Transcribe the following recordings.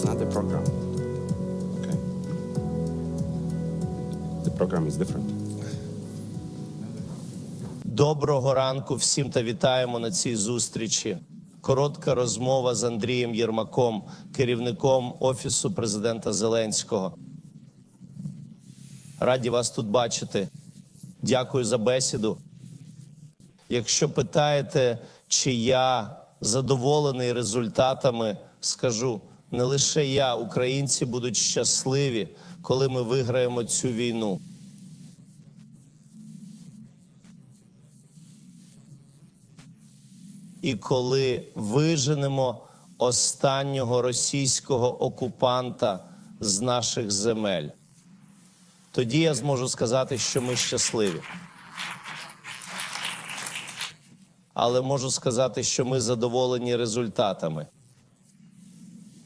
It's not the program. Okay. The program is different. Доброго ранку всім та вітаємо на цій зустрічі. Коротка розмова з Андрієм Єрмаком, керівником Офісу президента Зеленського. Раді вас тут бачити. Дякую за бесіду. Якщо питаєте, чи я задоволений результатами, скажу не лише я, українці будуть щасливі, коли ми виграємо цю війну. і коли виженемо останнього російського окупанта з наших земель, тоді я зможу сказати, що ми щасливі. Але можу сказати, що ми задоволені результатами.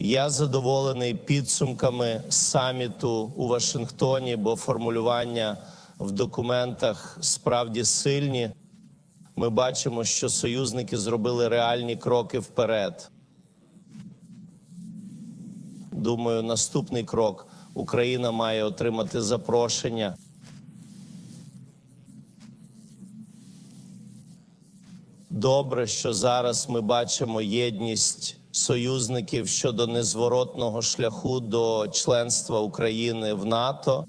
Я задоволений підсумками саміту у Вашингтоні, бо формулювання в документах справді сильні ми бачимо, що союзники зробили реальні кроки вперед. Думаю, наступний крок Україна має отримати запрошення. Добре, що зараз ми бачимо єдність союзників щодо незворотного шляху до членства України в НАТО.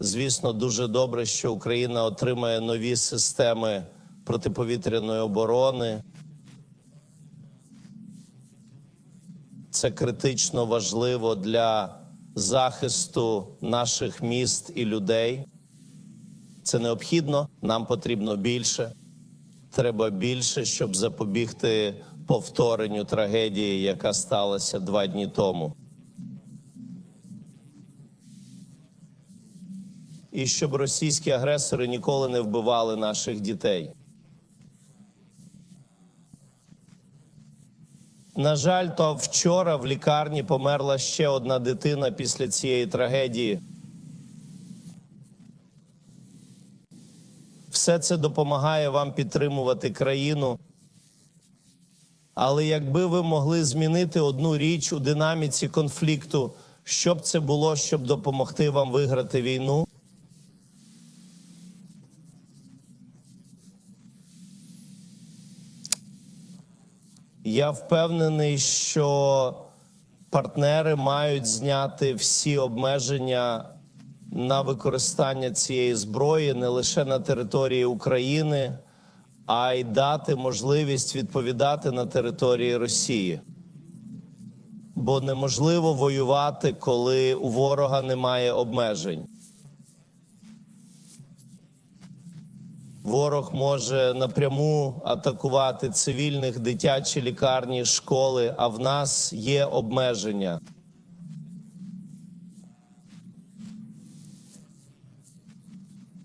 Звісно, дуже добре, що Україна отримає нові системи протиповітряної оборони. Це критично важливо для захисту наших міст і людей. Це необхідно. Нам потрібно більше. Треба більше, щоб запобігти повторенню трагедії, яка сталася два дні тому. і щоб російські агресори ніколи не вбивали наших дітей. На жаль, то вчора в лікарні померла ще одна дитина після цієї трагедії. Все це допомагає вам підтримувати країну. Але якби ви могли змінити одну річ у динаміці конфлікту, що б це було, щоб допомогти вам виграти війну? Я впевнений, що партнери мають зняти всі обмеження на використання цієї зброї не лише на території України, а й дати можливість відповідати на території Росії. Бо неможливо воювати, коли у ворога немає обмежень. Ворог може напряму атакувати цивільних дитячі лікарні, школи, а в нас є обмеження.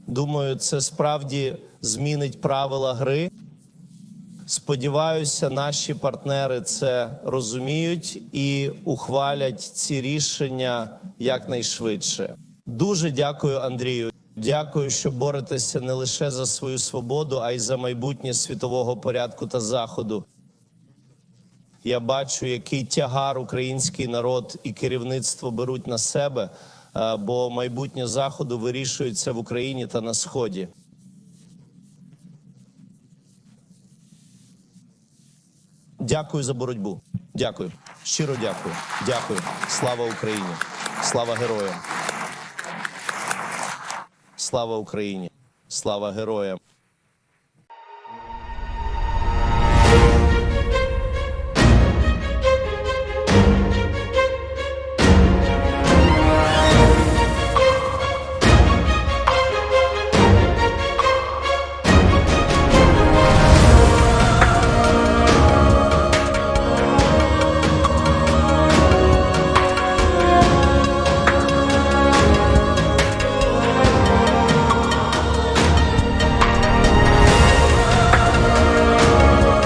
Думаю, це справді змінить правила гри. Сподіваюся, наші партнери це розуміють і ухвалять ці рішення якнайшвидше. Дуже дякую, Андрію. Дякую, що боретеся не лише за свою свободу, а й за майбутнє світового порядку та заходу. Я бачу, який тягар український народ і керівництво беруть на себе, бо майбутнє заходу вирішується в Україні та на сході. Дякую за боротьбу. Дякую. Щиро дякую. Дякую. Слава Україні! Слава героям! Слава Україні! Слава героям!